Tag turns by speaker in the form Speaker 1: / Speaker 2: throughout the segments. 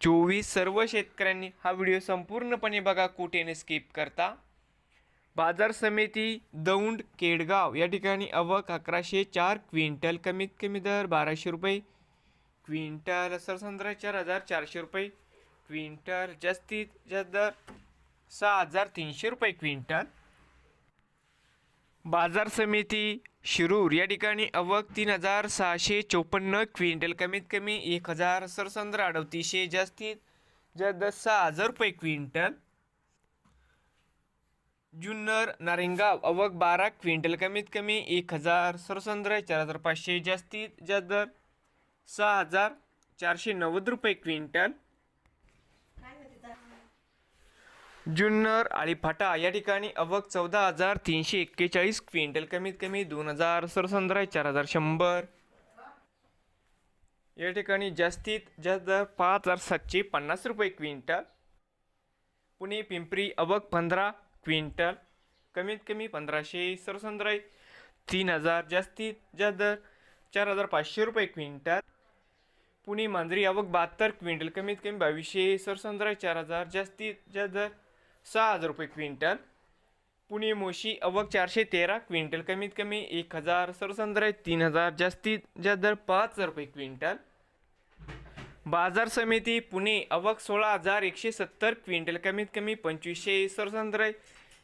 Speaker 1: चोवीस सर्व शेतकऱ्यांनी हा व्हिडिओ संपूर्णपणे बघा कुठेने स्किप करता. बाजार समिती दौंड केडगाव या ठिकाणी अवक अकराशे चार क्विंटल कमीत कमी दर बाराशे रुपये. क्विंटल सरसंद्रा चार हजार चारशे रुपये. क्विंटल जास्तीत जास्त दर सहा हजार तीनशे रुपये क्विंटल. बाजार समिती शिरूर. या ठिकाणी अवक तीन हजार सहाशे चोपन्न क्विंटल कमीत कमी एक हजार सरसंद्र अडतीसशे जास्तीत जास्त सहा हजार रुपये क्विंटल. जुन्नर नारिंगाव अवक बारा क्विंटल कमीत कमी एक हजार सरसंद्र चार हजार पाचशे जास्तीत जास्त दर सहा हजार चारशे नव्वद रुपये क्विंटल. जुन्नर आळीफाटा या ठिकाणी अवक चौदा हजार तीनशे एक्केचाळीस क्विंटल. कमीत कमी दोन हजार सरसंद्रा चार हजार शंभर. या ठिकाणी जास्तीत जास्त दर पाच हजार सातशे पन्नास रुपये क्विंटल. पुणे पिंपरी अवक पंधरा क्विंटल. कमीत कमी पंधराशे सरसंद्राई तीन हजार जास्तीत जास्त दर चार हजार पाचशे रुपये क्विंटल. पुणे मांजरी अवक बहात्तर क्विंटल. कमीत कमी बावीसशे सरसंद्राई चार हजार जास्तीत जास्त दर सहा हजार रुपये क्विंटल. पुणे मोशी अवक चारशे तेरा क्विंटल. कमीत कमी एक हजार सरसंद्रय तीन हजार जास्तीत जास्त दर पाच हजार रुपये क्विंटल. बाजार समिती पुणे अवक सोळा हजार एकशे सत्तर क्विंटल. कमीत कमी पंचवीसशे सरसंद्रय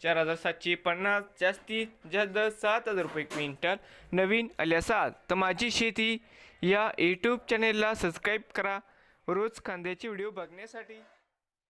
Speaker 1: चार हजार सातशे पन्नास जास्तीत जास्त दर सात हजार रुपये क्विंटल. नवीन आल्यासात तर माझी शेती या यूट्यूब चॅनेलला सबस्क्राईब करा. रोज कांद्याचे व्हिडिओ बघण्यासाठी.